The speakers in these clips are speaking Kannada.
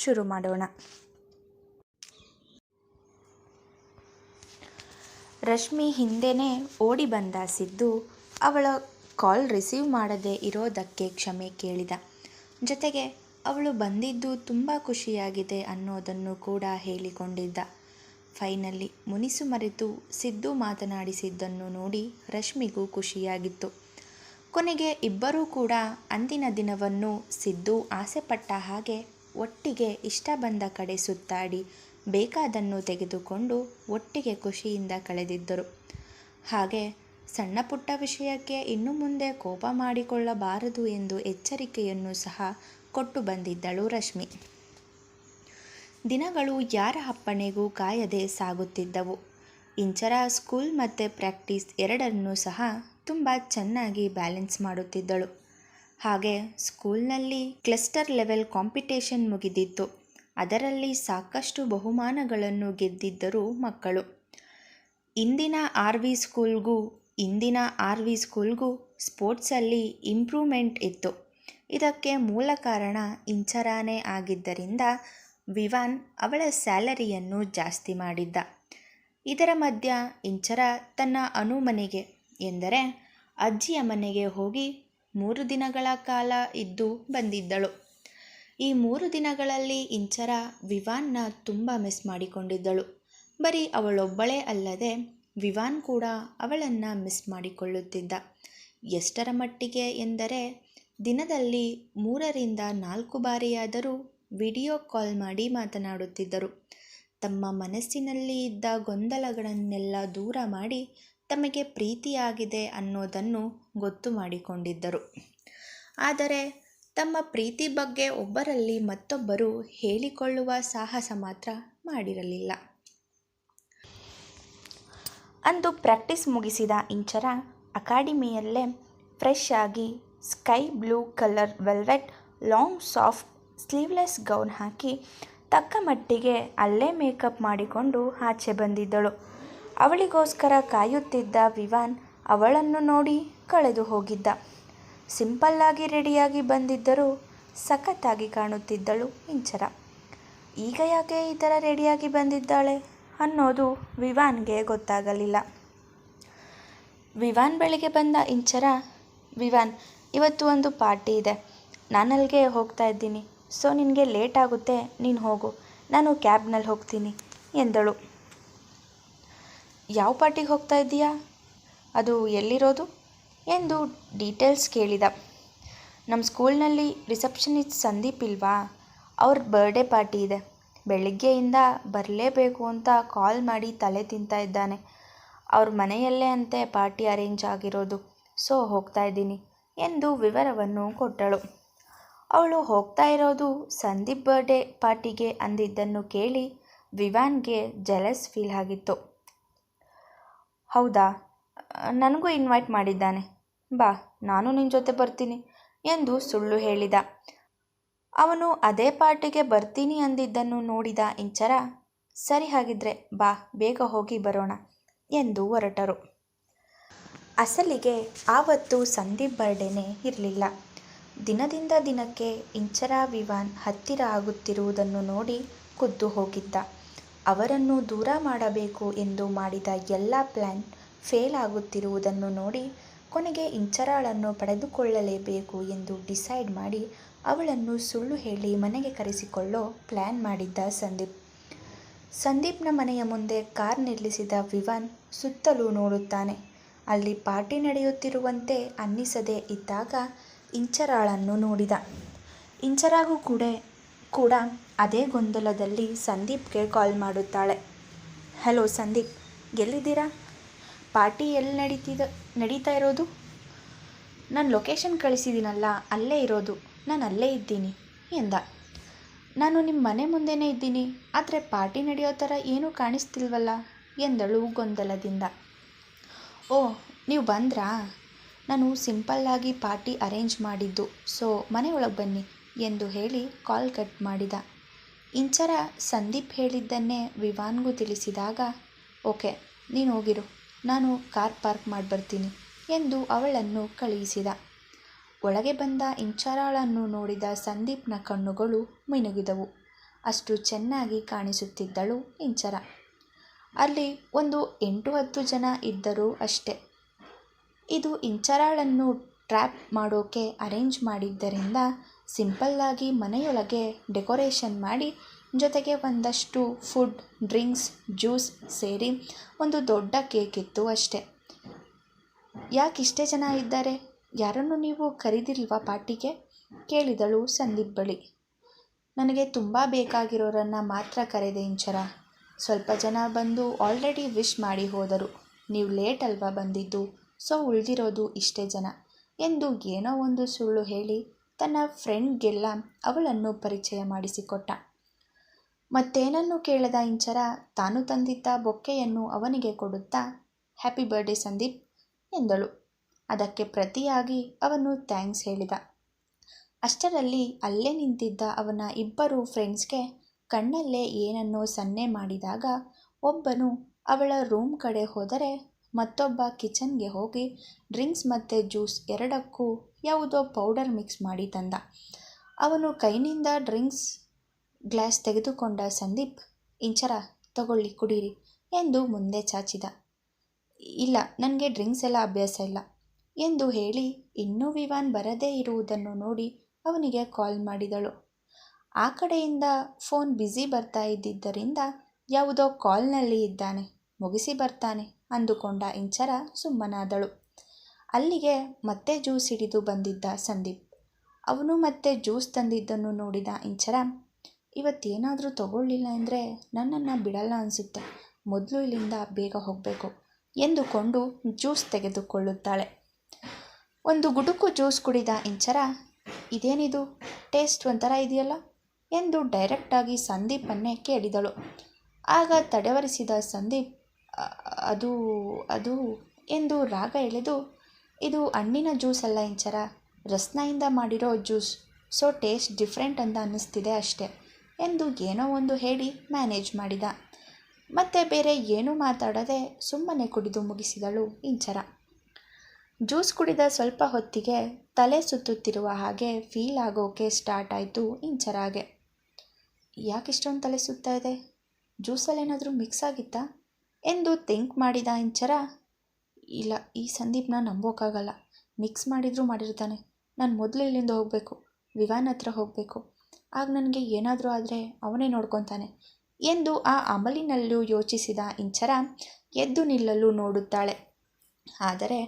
ಶುರು ಮಾಡೋಣ. ರಶ್ಮಿ ಹಿಂದೆನೇ ಓಡಿ ಬಂದ ಸಿದ್ದು ಅವಳ ಕಾಲ್ ರಿಸೀವ್ ಮಾಡದೇ ಇರೋದಕ್ಕೆ ಕ್ಷಮೆ ಕೇಳಿದ. ಜೊತೆಗೆ ಅವಳು ಬಂದಿದ್ದು ತುಂಬ ಖುಷಿಯಾಗಿದೆ ಅನ್ನೋದನ್ನು ಕೂಡ ಹೇಳಿಕೊಂಡಿದ್ದ. ಫೈನಲ್ಲಿ ಮುನಿಸು ಮರೆತು ಸಿದ್ದು ಮಾತನಾಡಿಸಿದ್ದನ್ನು ನೋಡಿ ರಶ್ಮಿಗೂ ಖುಷಿಯಾಗಿತ್ತು. ಕೊನೆಗೆ ಇಬ್ಬರೂ ಕೂಡ ಅಂದಿನ ದಿನವನ್ನು ಸಿದ್ದು ಆಸೆಪಟ್ಟ ಹಾಗೆ ಒಟ್ಟಿಗೆ ಇಷ್ಟ ಬಂದ ಕಡೆ ಸುತ್ತಾಡಿ ಬೇಕಾದನ್ನು ತೆಗೆದುಕೊಂಡು ಒಟ್ಟಿಗೆ ಖುಷಿಯಿಂದ ಕಳೆದಿದ್ದರು. ಹಾಗೆ ಸಣ್ಣ ಪುಟ್ಟ ವಿಷಯಕ್ಕೆ ಇನ್ನು ಮುಂದೆ ಕೋಪ ಮಾಡಿಕೊಳ್ಳಬಾರದು ಎಂದು ಎಚ್ಚರಿಕೆಯನ್ನು ಸಹ ಕೊಟ್ಟು ಬಂದಿದ್ದಳು ರಶ್ಮಿ. ದಿನಗಳು ಯಾರ ಅಪ್ಪಣೆಗೂ ಕಾಯದೆ ಸಾಗುತ್ತಿದ್ದವು. ಇಂಚರ ಸ್ಕೂಲ್ ಮತ್ತು ಪ್ರಾಕ್ಟೀಸ್ ಎರಡನ್ನೂ ಸಹ ತುಂಬ ಚೆನ್ನಾಗಿ ಬ್ಯಾಲೆನ್ಸ್ ಮಾಡುತ್ತಿದ್ದಳು. ಹಾಗೆ ಸ್ಕೂಲ್ನಲ್ಲಿ ಕ್ಲಸ್ಟರ್ ಲೆವೆಲ್ ಕಾಂಪಿಟೇಷನ್ ಮುಗಿದಿತ್ತು. ಅದರಲ್ಲಿ ಸಾಕಷ್ಟು ಬಹುಮಾನಗಳನ್ನು ಗೆದ್ದಿದ್ದರು ಮಕ್ಕಳು. ಇಂದಿನ ಆರ್ ವಿ ಸ್ಕೂಲ್ಗೂ, ಇಂದಿನ ಆರ್ ವಿ ಸ್ಕೂಲ್ಗೂ ಸ್ಪೋರ್ಟ್ಸಲ್ಲಿ ಇಂಪ್ರೂವ್ಮೆಂಟ್ ಇತ್ತು. ಇದಕ್ಕೆ ಮೂಲ ಕಾರಣ ಇಂಚರಾನೇ ಆಗಿದ್ದರಿಂದ ವಿವಾನ್ ಅವಳ ಸ್ಯಾಲರಿಯನ್ನು ಜಾಸ್ತಿ ಮಾಡಿದ್ದ. ಇದರ ಮಧ್ಯ ಇಂಚರ ತನ್ನ ಅನುಮನೆಗೆ, ಎಂದರೆ ಅಜ್ಜಿಯ ಮನೆಗೆ ಹೋಗಿ ಮೂರು ದಿನಗಳ ಕಾಲ ಇದ್ದು ಬಂದಿದ್ದಳು. ಈ ಮೂರು ದಿನಗಳಲ್ಲಿ ಇಂಚರ ವಿವಾನ್ನ ತುಂಬ ಮಿಸ್ ಮಾಡಿಕೊಂಡಿದ್ದಳು. ಬರೀ ಅವಳೊಬ್ಬಳೇ ಅಲ್ಲದೆ ವಿವಾನ್ ಕೂಡ ಅವಳನ್ನು ಮಿಸ್ ಮಾಡಿಕೊಳ್ಳುತ್ತಿದ್ದ. ಎಷ್ಟರ ಮಟ್ಟಿಗೆ ಎಂದರೆ ದಿನದಲ್ಲಿ ಮೂರರಿಂದ ನಾಲ್ಕು ಬಾರಿಯಾದರೂ ವಿಡಿಯೋ ಕಾಲ್ ಮಾಡಿ ಮಾತನಾಡುತ್ತಿದ್ದರು. ತಮ್ಮ ಮನಸ್ಸಿನಲ್ಲಿ ಇದ್ದ ಗೊಂದಲಗಳನ್ನೆಲ್ಲ ದೂರ ಮಾಡಿ ತಮಗೆ ಪ್ರೀತಿಯಾಗಿದೆ ಅನ್ನೋದನ್ನು ಗೊತ್ತು ಮಾಡಿಕೊಂಡಿದ್ದರು. ಆದರೆ ತಮ್ಮ ಪ್ರೀತಿ ಬಗ್ಗೆ ಒಬ್ಬರಲ್ಲಿ ಮತ್ತೊಬ್ಬರು ಹೇಳಿಕೊಳ್ಳುವ ಸಾಹಸ ಮಾತ್ರ ಮಾಡಿರಲಿಲ್ಲ. ಅಂದು ಪ್ರಾಕ್ಟೀಸ್ ಮುಗಿಸಿದ ಇಂಚರ ಅಕಾಡೆಮಿಯಲ್ಲೇ ಫ್ರೆಶ್ ಆಗಿ sky blue colour velvet long soft sleeveless gown ಹಾಕಿ ತಕ್ಕ ಮಟ್ಟಿಗೆ ಅಲ್ಲೇ ಮೇಕಪ್ ಮಾಡಿಕೊಂಡು ಆಚೆ ಬಂದಿದ್ದಳು. ಅವಳಿಗೋಸ್ಕರ ಕಾಯುತ್ತಿದ್ದ ವಿವಾನ್ ಅವಳನ್ನು ನೋಡಿ ಕಳೆದು ಹೋಗಿದ್ದ. ಸಿಂಪಲ್ಲಾಗಿ ರೆಡಿಯಾಗಿ ಬಂದಿದ್ದರೂ ಸಖತ್ತಾಗಿ ಕಾಣುತ್ತಿದ್ದಳು ಇಂಚರ. ಈಗ ಯಾಕೆ ಈ ಥರ ರೆಡಿಯಾಗಿ ಬಂದಿದ್ದಾಳೆ ಅನ್ನೋದು ವಿವಾನ್ಗೆ ಗೊತ್ತಾಗಲಿಲ್ಲ. ವಿವಾನ್ ಬೆಳಿಗ್ಗೆ ಬಂದ ಇಂಚರ, ವಿವಾನ್, ಇವತ್ತು ಒಂದು ಪಾರ್ಟಿ ಇದೆ. ನಾನು ಅಲ್ಲಿಗೆ ಹೋಗ್ತಾ ಇದ್ದೀನಿ. ಸೊ ನಿನಗೆ ಲೇಟ್ ಆಗುತ್ತೆ, ನೀನು ಹೋಗು. ನಾನು ಕ್ಯಾಬ್ನಲ್ಲಿ ಹೋಗ್ತೀನಿ, ಎಂದಳು. ಯಾವ ಪಾರ್ಟಿಗೆ ಹೋಗ್ತಾ ಇದ್ದೀಯಾ? ಅದು ಎಲ್ಲಿರೋದು? ಎಂದು ಡೀಟೇಲ್ಸ್ ಕೇಳಿದ. ನಮ್ಮ ಸ್ಕೂಲ್ನಲ್ಲಿ ರಿಸೆಪ್ಷನಿಸ್ಟ್ ಸಂದೀಪ್ ಇಲ್ವಾ? ಅವ್ರ ಬರ್ಡೇ ಪಾರ್ಟಿ ಇದೆ. ಬೆಳಿಗ್ಗೆಯಿಂದ ಬರಲೇಬೇಕು ಅಂತ ಕಾಲ್ ಮಾಡಿ ತಲೆ ತಿಂತಾ ಇದ್ದಾನೆ. ಅವ್ರ ಮನೆಯಲ್ಲೇ ಅಂತೆ ಪಾರ್ಟಿ ಅರೇಂಜ್ ಆಗಿರೋದು. ಸೊ, ಹೋಗ್ತಾ ಇದ್ದೀನಿ ಎಂದು ವಿವರವನ್ನು ಕೊಟ್ಟಳು. ಅವಳು ಹೋಗ್ತಾ ಇರೋದು ಸಂದೀಪ್ ಬರ್ಡೇ ಪಾರ್ಟಿಗೆ ಅಂದಿದ್ದನ್ನು ಕೇಳಿ ವಿವಾನ್ಗೆ ಜಲಸ್ ಫೀಲ್ ಆಗಿತ್ತು. ಹೌದಾ? ನನಗೂ ಇನ್ವೈಟ್ ಮಾಡಿದ್ದಾನೆ. ಬಾ, ನಾನು ನಿನ್ನ ಜೊತೆ ಬರ್ತೀನಿ ಎಂದು ಸುಳ್ಳು ಹೇಳಿದ. ಅವನು ಅದೇ ಪಾರ್ಟಿಗೆ ಬರ್ತೀನಿ ಅಂದಿದ್ದನ್ನು ನೋಡಿದ ಇಂಚರ, ಸರಿ ಹಾಗಿದ್ರೆ ಬಾ, ಬೇಗ ಹೋಗಿ ಬರೋಣ ಎಂದು ಹೊರಟರು. ಅಸಲಿಗೆ ಆವತ್ತು ಸಂದೀಪ್ ಬರ್ಡೇನೇ ಇರಲಿಲ್ಲ. ದಿನದಿಂದ ದಿನಕ್ಕೆ ಇಂಚರ, ವಿವಾನ್ ಹತ್ತಿರ ಆಗುತ್ತಿರುವುದನ್ನು ನೋಡಿ ಖುದ್ದು ಹೋಗಿದ್ದ. ಅವರನ್ನು ದೂರ ಮಾಡಬೇಕು ಎಂದು ಮಾಡಿದ ಎಲ್ಲ ಪ್ಲ್ಯಾನ್ ಫೇಲ್ ಆಗುತ್ತಿರುವುದನ್ನು ನೋಡಿ ಕೊನೆಗೆ ಇಂಚರಾಳನ್ನು ಪಡೆದುಕೊಳ್ಳಲೇಬೇಕು ಎಂದು ಡಿಸೈಡ್ ಮಾಡಿ ಅವಳನ್ನು ಸುಳ್ಳು ಹೇಳಿ ಮನೆಗೆ ಕರೆಸಿಕೊಳ್ಳೋ ಪ್ಲ್ಯಾನ್ ಮಾಡಿದ್ದ ಸಂದೀಪ್. ಸಂದೀಪ್ನ ಮನೆಯ ಮುಂದೆ ಕಾರ್ ನಿಲ್ಲಿಸಿದ ವಿವಾನ್ ಸುತ್ತಲೂ ನೋಡುತ್ತಾನೆ. ಅಲ್ಲಿ ಪಾರ್ಟಿ ನಡೆಯುತ್ತಿರುವಂತೆ ಅನ್ನಿಸದೇ ಇದ್ದಾಗ ಇಂಚರಾಳನ್ನು ನೋಡಿದ. ಇಂಚರಾಗೂ ಕೂಡ ಕೂಡ ಅದೇ ಗೊಂದಲದಲ್ಲಿ ಸಂದೀಪ್ಗೆ ಕಾಲ್ ಮಾಡುತ್ತಾಳೆ. ಹಲೋ ಸಂದೀಪ್, ಎಲ್ಲಿದ್ದೀರಾ? ಪಾರ್ಟಿ ಎಲ್ಲಿ ನಡೀತಿದ, ನಡೀತಾ ಇರೋದು? ನಾನು ಲೊಕೇಶನ್ ಕಳಿಸಿದ್ದೀನಲ್ಲ, ಅಲ್ಲೇ ಇರೋದು. ನಾನು ಅಲ್ಲೇ ಇದ್ದೀನಿ, ಎಂದ. ನಾನು ನಿಮ್ಮ ಮನೆ ಮುಂದೆನೇ ಇದ್ದೀನಿ, ಆದರೆ ಪಾರ್ಟಿ ನಡೆಯೋ ಥರ ಏನೂ ಕಾಣಿಸ್ತಿಲ್ವಲ್ಲ, ಎಂದಳು ಗೊಂದಲದಿಂದ. ಓ, ನೀವು ಬಂದ್ರಾ? ನಾನು ಸಿಂಪಲ್ಲಾಗಿ ಪಾರ್ಟಿ ಅರೇಂಜ್ ಮಾಡಿದ್ದು, ಸೊ ಮನೆ ಒಳಗೆ ಬನ್ನಿ. ಎಂದು ಹೇಳಿ ಕಾಲ್ ಕಟ್ ಮಾಡಿದ. ಇಂಚರ ಸಂದೀಪ್ ಹೇಳಿದ್ದನ್ನೇ ವಿವಾನ್ಗೂ ತಿಳಿಸಿದಾಗ, ಓಕೆ, ನೀನು ಹೋಗಿರು. ನಾನು ಕಾರ್ ಪಾರ್ಕ್ ಮಾಡಿ ಬರ್ತೀನಿ ಎಂದು ಅವಳನ್ನು ಕಳುಹಿಸಿದ. ಒಳಗೆ ಬಂದ ಇಂಚರಾಳನ್ನು ನೋಡಿದ ಸಂದೀಪ್ನ ಕಣ್ಣುಗಳು ಮಿನುಗಿದವು. ಅಷ್ಟು ಚೆನ್ನಾಗಿ ಕಾಣಿಸುತ್ತಿದ್ದಳು ಇಂಚರ. ಅಲ್ಲಿ ಒಂದು ಎಂಟು ಹತ್ತು ಜನ ಇದ್ದರು ಅಷ್ಟೆ. ಇದು ಇಂಚರಾಳನ್ನು ಟ್ರ್ಯಾಪ್ ಮಾಡೋಕೆ ಅರೇಂಜ್ ಮಾಡಿದ್ದರಿಂದ ಸಿಂಪಲ್ಲಾಗಿ ಮನೆಯೊಳಗೆ ಡೆಕೋರೇಷನ್ ಮಾಡಿ, ಜೊತೆಗೆ ಒಂದಷ್ಟು ಫುಡ್, ಡ್ರಿಂಕ್ಸ್, ಜ್ಯೂಸ್ ಸೇರಿ ಒಂದು ದೊಡ್ಡ ಕೇಕ್ ಇತ್ತು ಅಷ್ಟೆ. ಯಾಕೆ ಇಷ್ಟೇ ಜನ ಇದ್ದಾರೆ? ಯಾರನ್ನು ನೀವು ಕರೀದಿಲ್ವಾ ಪಾರ್ಟಿಗೆ? ಕೇಳಿದಳು ಸಂದೀಪ್ ಬಳಿ. ನನಗೆ ತುಂಬ ಬೇಕಾಗಿರೋರನ್ನು ಮಾತ್ರ ಕರೆದೆ ಇಂಚರ. ಸ್ವಲ್ಪ ಜನ ಬಂದು ಆಲ್ರೆಡಿ ವಿಶ್ ಮಾಡಿ ಹೋದರು. ನೀವು ಲೇಟ್ ಅಲ್ವಾ ಬಂದಿದ್ದು? ಸೊ ಉಳಿದಿರೋದು ಇಷ್ಟೇ ಜನ. ಎಂದು ಏನೋ ಒಂದು ಸುಳ್ಳು ಹೇಳಿ ತನ್ನ ಫ್ರೆಂಡ್ಗೆಲ್ಲ ಅವಳನ್ನು ಪರಿಚಯ ಮಾಡಿಸಿಕೊಟ್ಟ. ಮತ್ತೇನನ್ನು ಕೇಳದ ಇಂಚರ ತಾನು ತಂದಿದ್ದ ಬೊಕ್ಕೆಯನ್ನು ಅವನಿಗೆ ಕೊಡುತ್ತಾ ಹ್ಯಾಪಿ ಬರ್ಡೇ ಸಂದೀಪ್, ಎಂದಳು. ಅದಕ್ಕೆ ಪ್ರತಿಯಾಗಿ ಅವನು ಥ್ಯಾಂಕ್ಸ್ ಹೇಳಿದ. ಅಷ್ಟರಲ್ಲಿ ಅಲ್ಲೇ ನಿಂತಿದ್ದ ಅವನ ಇಬ್ಬರು ಫ್ರೆಂಡ್ಸ್ಗೆ ಕಣ್ಣಲ್ಲೇ ಏನನ್ನೋ ಸನ್ನೆ ಮಾಡಿದಾಗ ಒಬ್ಬನು ಅವಳ ರೂಮ್ ಕಡೆ ಹೋದರೆ ಮತ್ತೊಬ್ಬ ಕಿಚನ್ಗೆ ಹೋಗಿ ಡ್ರಿಂಕ್ಸ್ ಮತ್ತು ಜ್ಯೂಸ್ ಎರಡಕ್ಕೂ ಯಾವುದೋ ಪೌಡರ್ ಮಿಕ್ಸ್ ಮಾಡಿ ತಂದ. ಅವನು ಕೈನಿಂದ ಡ್ರಿಂಕ್ಸ್ ಗ್ಲಾಸ್ ತೆಗೆದುಕೊಂಡ, ಸಂದೀಪ್, ಇಂಚರ, ತಗೊಳ್ಳಿ, ಕುಡೀರಿ ಎಂದು ಮುಂದೆ ಚಾಚಿದ. ಇಲ್ಲ, ನನಗೆ ಡ್ರಿಂಕ್ಸ್ ಎಲ್ಲ ಅಭ್ಯಾಸ ಇಲ್ಲ ಎಂದು ಹೇಳಿ ಇನ್ನೂ ವಿವಾನ್ ಬರದೇ ಇರುವುದನ್ನು ನೋಡಿ ಅವನಿಗೆ ಕಾಲ್ ಮಾಡಿದಳು. ಆ ಕಡೆಯಿಂದ ಫೋನ್ ಬ್ಯುಸಿ ಬರ್ತಾ ಇದ್ದಿದ್ದರಿಂದ ಯಾವುದೋ ಕಾಲ್ನಲ್ಲಿ ಇದ್ದಾನೆ. ಮುಗಿಸಿ ಬರ್ತಾನೆ ಅಂದುಕೊಂಡ ಇಂಚರ ಸುಮ್ಮನಾದಳು. ಅಲ್ಲಿಗೆ ಮತ್ತೆ ಜ್ಯೂಸ್ ಹಿಡಿದು ಬಂದಿದ್ದ ಸಂದೀಪ್. ಅವನು ಮತ್ತೆ ಜ್ಯೂಸ್ ತಂದಿದ್ದನ್ನು ನೋಡಿದ ಇಂಚರ, ಇವತ್ತೇನಾದರೂ ತಗೊಳ್ಳಿಲ್ಲ ಅಂದರೆ ನನ್ನನ್ನು ಬಿಡಲ್ಲ ಅನಿಸುತ್ತೆ. ಮೊದಲು ಇಲ್ಲಿಂದ ಬೇಗ ಹೋಗಬೇಕು ಎಂದುಕೊಂಡು ಜ್ಯೂಸ್ ತೆಗೆದುಕೊಳ್ಳುತ್ತಾಳೆ. ಒಂದು ಗುಡುಕು ಜ್ಯೂಸ್ ಕುಡಿದ ಇಂಚರ, ಇದೇನಿದು? ಟೇಸ್ಟ್ ಒಂಥರ ಇದೆಯಲ್ಲ? ಎಂದು ಡೈರೆಕ್ಟಾಗಿ ಸಂದೀಪನ್ನೇ ಕೇಳಿದಳು. ಆಗ ತಡೆವರಿಸಿದ ಸಂದೀಪ್ "ಅ- ಅದು ಅದು ಎಂದು ರಾಗ ಎಳೆದು, ಇದು ಹಣ್ಣಿನ ಜ್ಯೂಸ್ ಅಲ್ಲ ಇಂಚರ, ರಸ್ನಾಯಿಂದ ಮಾಡಿರೋ ಜ್ಯೂಸ್, ಸೊ ಟೇಸ್ಟ್ ಡಿಫ್ರೆಂಟ್ ಅಂತ ಅನ್ನಿಸ್ತಿದೆ ಅಷ್ಟೆ, ಎಂದು ಏನೋ ಒಂದು ಹೇಳಿ ಮ್ಯಾನೇಜ್ ಮಾಡಿದ. ಮತ್ತೆ ಬೇರೆ ಏನೂ ಮಾತಾಡದೆ ಸುಮ್ಮನೆ ಕುಡಿದು ಮುಗಿಸಿದಳು ಇಂಚರ. ಜ್ಯೂಸ್ ಕುಡಿದ ಸ್ವಲ್ಪ ಹೊತ್ತಿಗೆ ತಲೆ ಸುತ್ತುತ್ತಿರುವ ಹಾಗೆ ಫೀಲ್ ಆಗೋಕೆ ಸ್ಟಾರ್ಟ್ ಆಯಿತು ಇಂಚರಾಗೆ. ಯಾಕೆ ಇಷ್ಟೊಂದು ತಲೆ ಸುತ್ತಾ ಇದೆ? ಜ್ಯೂಸಲ್ಲೇನಾದರೂ ಮಿಕ್ಸ್ ಆಗಿತ್ತಾ? ಎಂದು ಥಿಂಕ್ ಮಾಡಿದ ಇಂಚರ, ಇಲ್ಲ, ಈ ಸಂದೀಪ್ನ ನಂಬೋಕ್ಕಾಗಲ್ಲ ಮಿಕ್ಸ್ ಮಾಡಿದರೂ ಮಾಡಿರ್ತಾನೆ. ನಾನು ಮೊದಲು ಇಲ್ಲಿಂದ ಹೋಗಬೇಕು, ವಿವಾನ್ ಹತ್ರ ಹೋಗಬೇಕು. ಆಗ ನನಗೆ ಏನಾದರೂ ಆದರೆ ಅವನೇ ನೋಡ್ಕೊತಾನೆ ಎಂದು ಆ ಅಮಲಿನಲ್ಲೂ ಯೋಚಿಸಿದ ಇಂಚರ ಎದ್ದು ನಿಲ್ಲಲು ನೋಡುತ್ತಾಳೆ. ಆದರೆ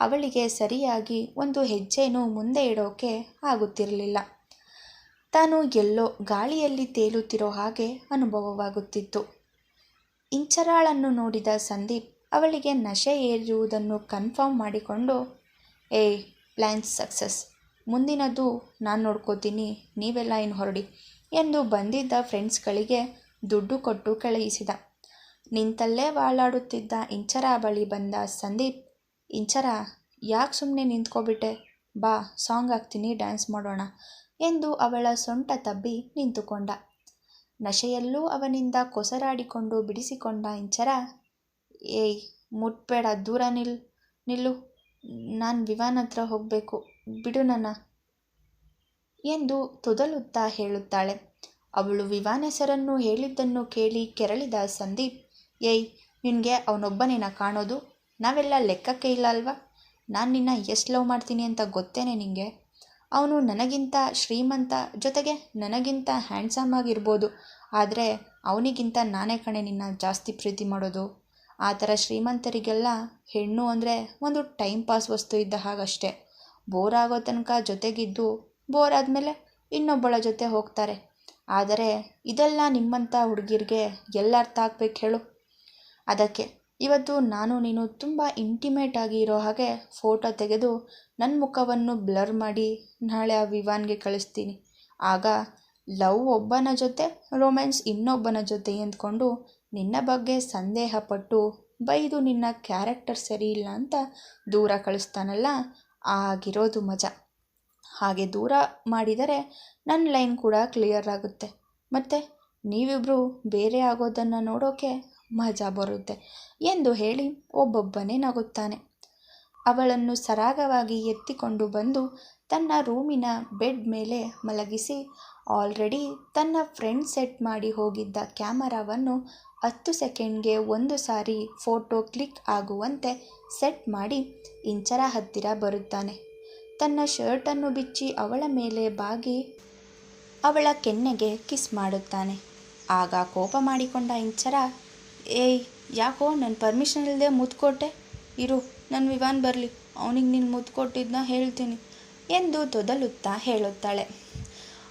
ಅವಳಿಗೆ ಸರಿಯಾಗಿ ಒಂದು ಹೆಜ್ಜೆನೂ ಮುಂದೆ ಇಡೋಕೆ ಆಗುತ್ತಿರಲಿಲ್ಲ. ತಾನು ಎಲ್ಲೋ ಗಾಳಿಯಲ್ಲಿ ತೇಲುತ್ತಿರೋ ಹಾಗೆ ಅನುಭವವಾಗುತ್ತಿತ್ತು. ಇಂಚರಾಳನ್ನು ನೋಡಿದ ಸಂದೀಪ್ ಅವಳಿಗೆ ನಶೆ ಏರಿರುವುದನ್ನು ಕನ್ಫರ್ಮ್ ಮಾಡಿಕೊಂಡು, ಏ ಪ್ಲ್ಯಾನ್ಸ್ ಸಕ್ಸಸ್. ಮುಂದಿನದು ನಾನು ನೋಡ್ಕೋತೀನಿ, ನೀವೆಲ್ಲ ಏನು ಹೊರಡಿ ಎಂದು ಬಂದಿದ್ದ ಫ್ರೆಂಡ್ಸ್ಗಳಿಗೆ ದುಡ್ಡು ಕೊಟ್ಟು ಕಳುಹಿಸಿದ. ನಿಂತಲ್ಲೇ ವಾಳಾಡುತ್ತಿದ್ದ ಇಂಚರ ಬಳಿ ಬಂದ ಸಂದೀಪ್, ಇಂಚರ, ಯಾಕೆ ಸುಮ್ಮನೆ ನಿಂತ್ಕೊಬಿಟ್ಟೆ? ಬಾ, ಸಾಂಗ್ ಹಾಕ್ತೀನಿ, ಡ್ಯಾನ್ಸ್ ಮಾಡೋಣ ಎಂದು ಅವಳ ಸೊಂಟ ತಬ್ಬಿ ನಿಂತುಕೊಂಡ. ನಶೆಯಲ್ಲೂ ಅವನಿಂದ ಕೊಸರಾಡಿಕೊಂಡು ಬಿಡಿಸಿಕೊಂಡ ಇಂಚರ, ಏಯ್, ಮುಟ್ಬೇಡ, ದೂರ ನಿಲ್, ನಿಲ್ಲು, ನಾನು ವಿವಾನ್ ಹತ್ರ ಹೋಗಬೇಕು, ಬಿಡು ನನ್ನ ಎಂದು ತೊದಲುತ್ತಾ ಹೇಳುತ್ತಾಳೆ. ಅವಳು ವಿವಾನ್ ಹೆಸರನ್ನು ಹೇಳಿದ್ದನ್ನು ಕೇಳಿ ಕೆರಳಿದ ಸಂದೀಪ್, ಏಯ್, ನಿನಗೆ ಅವನೊಬ್ಬನೇನ ಕಾಣೋದು? ನಾವೆಲ್ಲ ಲೆಕ್ಕಕ್ಕೆ ಇಲ್ಲ ಅಲ್ವಾ? ನಾನು ನಿನ್ನ ಎಷ್ಟು ಲವ್ ಮಾಡ್ತೀನಿ ಅಂತ ಗೊತ್ತೇನೆ ನಿನಗೆ ಅವನು ನನಗಿಂತ ಶ್ರೀಮಂತ ಜೊತೆಗೆ ನನಗಿಂತ ಹ್ಯಾಂಡ್ಸಮ್ ಆಗಿರ್ಬೋದು. ಆದರೆ ಅವನಿಗಿಂತ ನಾನೇ ಕಣೆ ನಿನ್ನ ಜಾಸ್ತಿ ಪ್ರೀತಿ ಮಾಡೋದು. ಆ ಥರ ಶ್ರೀಮಂತರಿಗೆಲ್ಲ ಹೆಣ್ಣು ಅಂದರೆ ಒಂದು ಟೈಮ್ ಪಾಸ್ ವಸ್ತು ಇದ್ದ ಹಾಗಷ್ಟೇ. ಬೋರ್ ಆಗೋ ತನಕ ಜೊತೆಗಿದ್ದು ಬೋರ್ ಆದಮೇಲೆ ಇನ್ನೊಬ್ಬಳ ಜೊತೆ ಹೋಗ್ತಾರೆ. ಆದರೆ ಇದೆಲ್ಲ ನಿಮ್ಮಂಥ ಹುಡುಗಿರಿಗೆ ಎಲ್ಲ ಅರ್ಥ ಆಗ್ಬೇಕು ಹೇಳು. ಅದಕ್ಕೆ ಇವತ್ತು ನಾನು ನೀನು ತುಂಬ ಇಂಟಿಮೇಟ್ ಆಗಿ ಇರೋ ಹಾಗೆ ಫೋಟೋ ತೆಗೆದು ನನ್ನ ಮುಖವನ್ನು ಬ್ಲರ್ ಮಾಡಿ ನಾಳೆ ಆ ವಿವಾನ್ಗೆ ಕಳಿಸ್ತೀನಿ. ಆಗ ಲವ್ ಒಬ್ಬನ ಜೊತೆ ರೊಮ್ಯಾನ್ಸ್ ಇನ್ನೊಬ್ಬನ ಜೊತೆ ಎಂದ್ಕೊಂಡು ನಿನ್ನ ಬಗ್ಗೆ ಸಂದೇಹ ಪಟ್ಟು ಬೈದು ನಿನ್ನ ಕ್ಯಾರೆಕ್ಟರ್ ಸರಿ ಇಲ್ಲ ಅಂತ ದೂರ ಕಳಿಸ್ತಾನಲ್ಲ, ಆಗಿರೋದು ಮಜಾ. ಹಾಗೆ ದೂರ ಮಾಡಿದರೆ ನನ್ನ ಲೈನ್ ಕೂಡ ಕ್ಲಿಯರ್ ಆಗುತ್ತೆ. ಮತ್ತು ನೀವಿಬ್ಬರು ಬೇರೆ ಆಗೋದನ್ನು ನೋಡೋಕೆ ಮಜಾ ಬರುತ್ತೆ ಎಂದು ಹೇಳಿ ಒಬ್ಬೊಬ್ಬನೇ ನಗುತ್ತಾನೆ. ಅವಳನ್ನು ಸರಾಗವಾಗಿ ಎತ್ತಿಕೊಂಡು ಬಂದು ತನ್ನ ರೂಮಿನ ಬೆಡ್ ಮೇಲೆ ಮಲಗಿಸಿ, ಆಲ್ರೆಡಿ ತನ್ನ ಫ್ರೆಂಡ್ ಸೆಟ್ ಮಾಡಿ ಹೋಗಿದ್ದ ಕ್ಯಾಮರಾವನ್ನು ಹತ್ತು ಸೆಕೆಂಡ್ಗೆ ಒಂದು ಸಾರಿ ಫೋಟೋ ಕ್ಲಿಕ್ ಆಗುವಂತೆ ಸೆಟ್ ಮಾಡಿ ಇಂಚರ ಹತ್ತಿರ ಬರುತ್ತಾನೆ. ತನ್ನ ಶರ್ಟನ್ನು ಬಿಚ್ಚಿ ಅವಳ ಮೇಲೆ ಬಾಗಿ ಅವಳ ಕೆನ್ನೆಗೆ ಕಿಸ್ ಮಾಡುತ್ತಾನೆ. ಆಗ ಕೋಪ ಮಾಡಿಕೊಂಡ ಇಂಚರ ಏಯ್, ಯಾಕೋ ನನ್ನ ಪರ್ಮಿಷನ್ ಇಲ್ಲದೆ ಮುದ್ಕೊಟ್ಟೆ? ಇರು ನನ್ನ ವಿವಾನ್ ಬರಲಿ. ಅವನಿಗೆ ನೀನು ಮುದ್ಕೊಟ್ಟಿದ್ದನ್ನ ಹೇಳ್ತೀನಿ. ಎಂದು ತೊದಲುತ್ತಾ ಹೇಳುತ್ತಾಳೆ.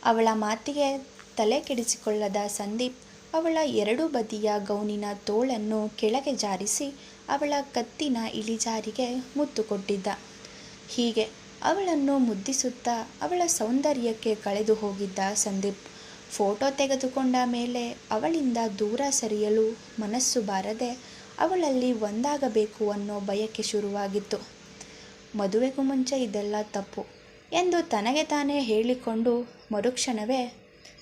ಅವಳ ಮಾತಿಗೆ ತಲೆ ಕೆಡಿಸಿಕೊಳ್ಳದ ಸಂದೀಪ್ ಅವಳ ಎರಡೂ ಬದಿಯ ಗೌನಿನ ತೋಳನ್ನು ಕೆಳಗೆ ಜಾರಿಸಿ ಅವಳ ಕತ್ತಿನ ಇಳಿಜಾರಿಗೆ ಮುತ್ತು ಕೊಟ್ಟಿದ್ದ ಹೀಗೆ ಅವಳನ್ನು ಮುದ್ದಿಸುತ್ತಾ ಅವಳ ಸೌಂದರ್ಯಕ್ಕೆ ಕಳೆದು ಹೋಗಿದ್ದ ಸಂದೀಪ್. ಫೋಟೋ ತೆಗೆದುಕೊಂಡ ಮೇಲೆ ಅವಳಿಂದ ದೂರ ಸರಿಯಲು ಮನಸ್ಸು ಬಾರದೆ ಅವಳಲ್ಲಿ ಒಂದಾಗಬೇಕು ಅನ್ನೋ ಬಯಕೆ ಶುರುವಾಗಿತ್ತು. ಮದುವೆಗೂ ಮುಂಚೆ ಇದೆಲ್ಲ ತಪ್ಪು ಎಂದು ತನಗೆ ತಾನೇ ಹೇಳಿಕೊಂಡು ಮರುಕ್ಷಣವೇ,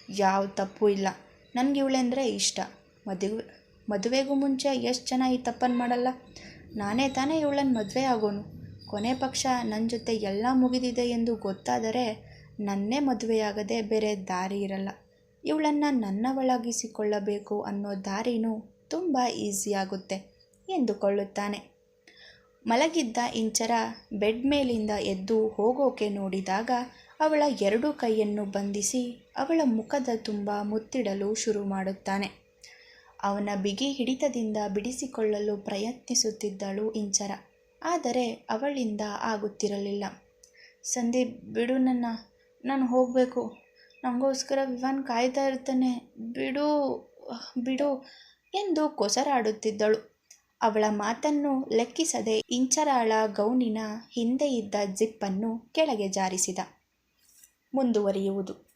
ಯಾವ ತಪ್ಪು ಇಲ್ಲ. ನನಗೆ ಇವಳೆಂದರೆ ಇಷ್ಟ. ಮದುವೆ, ಮದುವೆಗೂ ಮುಂಚೆ ಎಷ್ಟು ಜನ ಈ ತಪ್ಪನ್ನು ಮಾಡಲ್ಲ? ನಾನೇ ತಾನೇ ಇವಳನ್ನು ಮದುವೆ ಆಗೋನು. ಕೊನೆ ಪಕ್ಷ ನನ್ನ ಜೊತೆ ಎಲ್ಲ ಮುಗಿದಿದೆ ಎಂದು ಗೊತ್ತಾದರೆ ನನ್ನೇ ಮದುವೆಯಾಗದೆ ಬೇರೆ ದಾರಿ ಇರಲ್ಲ. ಇವಳನ್ನು ನನ್ನವಳಾಗಿಸಿಕೊಳ್ಳಬೇಕು ಅನ್ನೋ ದಾರಿನೂ ತುಂಬ ಈಸಿಯಾಗುತ್ತೆ ಎಂದುಕೊಳ್ಳುತ್ತಾನೆ. ಮಲಗಿದ್ದ ಇಂಚರ ಬೆಡ್ ಮೇಲಿಂದ ಎದ್ದು ಹೋಗೋಕೆ ನೋಡಿದಾಗ ಅವಳ ಎರಡು ಕೈಯನ್ನು ಬಂಧಿಸಿ ಅವಳ ಮುಖದ ತುಂಬ ಮುತ್ತಿಡಲು ಶುರು ಮಾಡುತ್ತಾನೆ. ಅವನ ಬಿಗಿ ಹಿಡಿತದಿಂದ ಬಿಡಿಸಿಕೊಳ್ಳಲು ಪ್ರಯತ್ನಿಸುತ್ತಿದ್ದಳು ಇಂಚರ, ಆದರೆ ಅವಳಿಂದ ಆಗುತ್ತಿರಲಿಲ್ಲ. ಸಂದೀಪ್, ಬಿಡು ನನ್ನ, ನಾನು ಹೋಗಬೇಕು. ನನಗೋಸ್ಕರ ವಿವಾನ್ ಕಾಯ್ತಾ ಇರ್ತಾನೆ. ಬಿಡು ಬಿಡು ಎಂದು ಕೊಸರಾಡುತ್ತಿದ್ದಳು. ಅವಳ ಮಾತನ್ನು ಲೆಕ್ಕಿಸದೆ ಇಂಚರಾಳ ಗೌನಿನ ಹಿಂದೆ ಇದ್ದ ಜಿಪ್ಪನ್ನು ಕೆಳಗೆ ಜಾರಿಸಿದ. ಮುಂದುವರಿಯುವುದು.